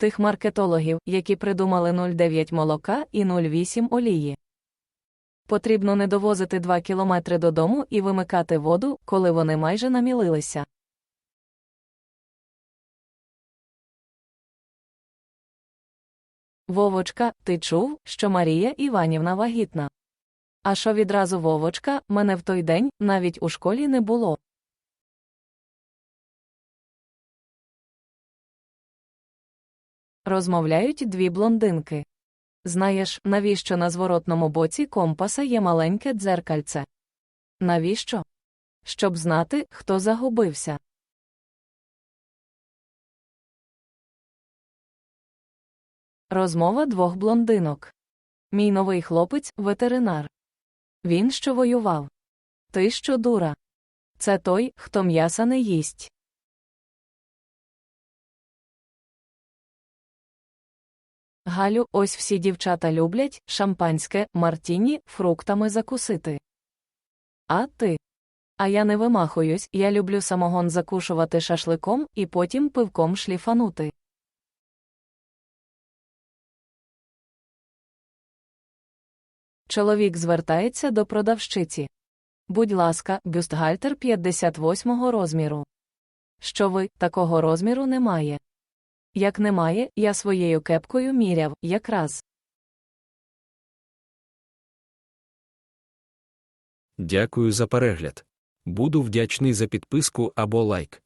Тих маркетологів, які придумали 0,9 молока і 0,8 олії. Потрібно не довозити 2 кілометри додому і вимикати воду, коли вони майже намілилися. Вовочка, ти чув, що Марія Іванівна вагітна? А що відразу Вовочка, мене в той день навіть у школі не було. Розмовляють дві блондинки. Знаєш, навіщо на зворотному боці компаса є маленьке дзеркальце? Навіщо? Щоб знати, хто загубився. Розмова двох блондинок. Мій новий хлопець ветеринар. Він що воював. Ти що дура. Це той, хто м'яса не їсть. Галю, ось всі дівчата люблять шампанське, мартіні, фруктами закусити. А ти? А я не вимахуюсь, я люблю самогон закушувати шашликом і потім пивком шліфанути. Чоловік звертається до продавщиці. Будь ласка, бюстгальтер 58 розміру. Що ви, такого розміру немає. Як немає, я своєю кепкою міряв, якраз. Дякую за перегляд. Буду вдячний за підписку або лайк.